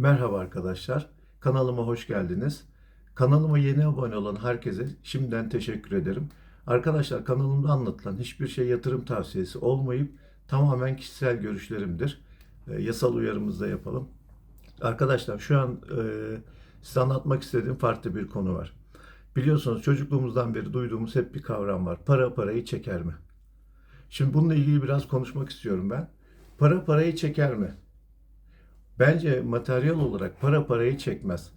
Merhaba arkadaşlar. Kanalıma hoş geldiniz. Kanalıma yeni abone olan herkese şimdiden teşekkür ederim. Arkadaşlar kanalımda anlatılan hiçbir şey yatırım tavsiyesi olmayıp tamamen kişisel görüşlerimdir. E, yasal uyarımızı da yapalım. Arkadaşlar şu an e, size anlatmak istediğim farklı bir konu var. Biliyorsunuz çocukluğumuzdan beri duyduğumuz hep bir kavram var. Para parayı çeker mi? Şimdi bununla ilgili biraz konuşmak istiyorum ben. Para parayı çeker mi? Bence materyal olarak para parayı çekmez.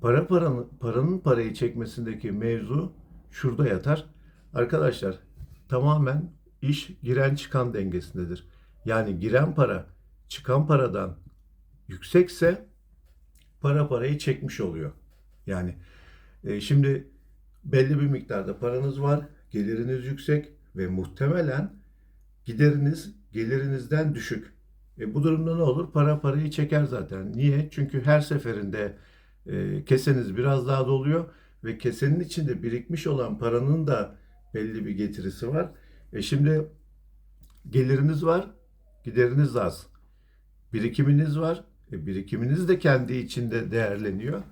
Para paranın, paranın parayı çekmesindeki mevzu şurada yatar. Arkadaşlar tamamen iş giren çıkan dengesindedir. Yani giren para çıkan paradan yüksekse para parayı çekmiş oluyor. Yani e, şimdi belli bir miktarda paranız var, geliriniz yüksek ve muhtemelen gideriniz gelirinizden düşük. E, bu durumda ne olur? Para parayı çeker zaten. Niye? Çünkü her seferinde e, keseniz biraz daha doluyor ve kesenin içinde birikmiş olan paranın da belli bir getirisi var. E şimdi geliriniz var, gideriniz az. Birikiminiz var, e, birikiminiz de kendi içinde değerleniyor.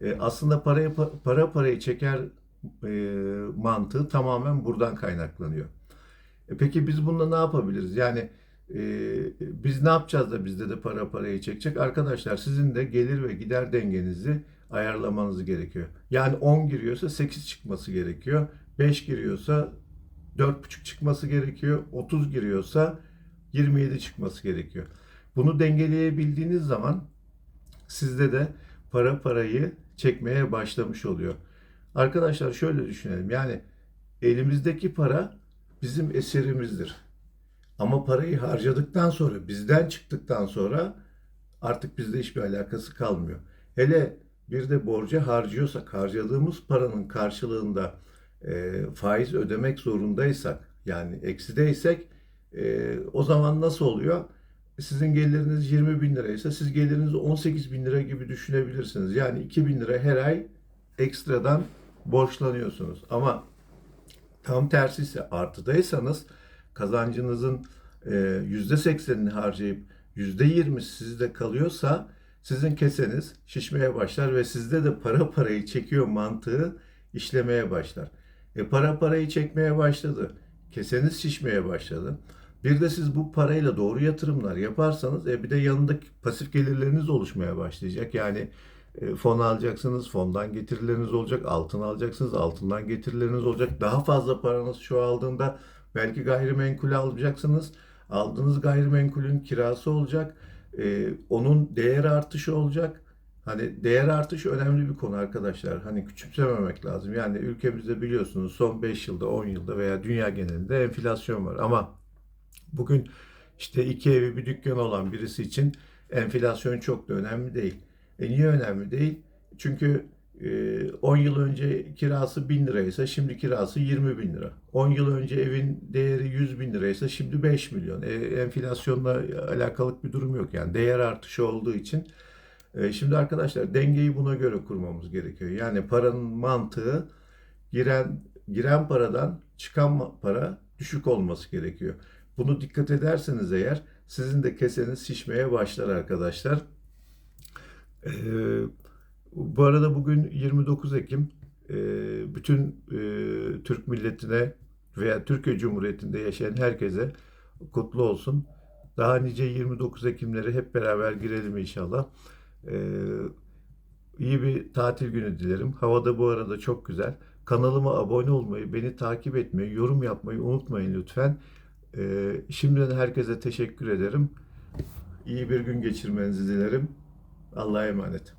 E, aslında parayı para parayı çeker e, mantığı tamamen buradan kaynaklanıyor. E, peki biz bununla ne yapabiliriz? Yani e, biz ne yapacağız da bizde de para parayı çekecek? Arkadaşlar sizin de gelir ve gider dengenizi ayarlamanız gerekiyor. Yani 10 giriyorsa 8 çıkması gerekiyor. 5 giriyorsa 4,5 çıkması gerekiyor. 30 giriyorsa 27 çıkması gerekiyor. Bunu dengeleyebildiğiniz zaman sizde de para parayı çekmeye başlamış oluyor. Arkadaşlar şöyle düşünelim. Yani elimizdeki para bizim eserimizdir. Ama parayı harcadıktan sonra, bizden çıktıktan sonra artık bizde hiçbir alakası kalmıyor. Hele bir de borca harcıyorsak, harcadığımız paranın karşılığında e, faiz ödemek zorundaysak, yani eksideysek e, o zaman nasıl oluyor? Sizin geliriniz 20 bin liraysa siz gelirinizi 18 bin lira gibi düşünebilirsiniz. Yani 2 bin lira her ay ekstradan borçlanıyorsunuz. Ama tam tersi ise artıdaysanız kazancınızın e, yüzde seksenini harcayıp yüzde yirmi sizde kalıyorsa sizin keseniz şişmeye başlar ve sizde de para parayı çekiyor mantığı işlemeye başlar. E para parayı çekmeye başladı. Keseniz şişmeye başladı. Bir de siz bu parayla doğru yatırımlar yaparsanız e bir de yanındaki pasif gelirleriniz oluşmaya başlayacak. Yani e, fon alacaksınız, fondan getirileriniz olacak, altın alacaksınız, altından getirileriniz olacak. Daha fazla paranız çoğaldığında belki gayrimenkul alacaksınız. Aldığınız gayrimenkulün kirası olacak. E, onun değer artışı olacak. Hani değer artışı önemli bir konu arkadaşlar. Hani küçümsememek lazım. Yani ülkemizde biliyorsunuz son 5 yılda, 10 yılda veya dünya genelinde enflasyon var. Ama bugün işte iki evi bir dükkan olan birisi için enflasyon çok da önemli değil. E niye önemli değil? Çünkü e, 10 yıl önce kirası 1000 liraysa şimdi kirası 20 bin lira. 10 yıl önce evin değeri 100 bin liraysa şimdi 5 milyon. E, enflasyonla alakalı bir durum yok yani değer artışı olduğu için. E, şimdi arkadaşlar dengeyi buna göre kurmamız gerekiyor. Yani paranın mantığı giren giren paradan çıkan para düşük olması gerekiyor. Bunu dikkat ederseniz eğer sizin de keseniz şişmeye başlar arkadaşlar. Ee, bu arada bugün 29 Ekim. Ee, bütün e, Türk milletine veya Türkiye Cumhuriyeti'nde yaşayan herkese kutlu olsun. Daha nice 29 Ekimleri hep beraber girelim inşallah. Ee, iyi bir tatil günü dilerim. Havada bu arada çok güzel. Kanalıma abone olmayı, beni takip etmeyi, yorum yapmayı unutmayın lütfen. Ee, şimdiden herkese teşekkür ederim. İyi bir gün geçirmenizi dilerim. Allah'a emanet.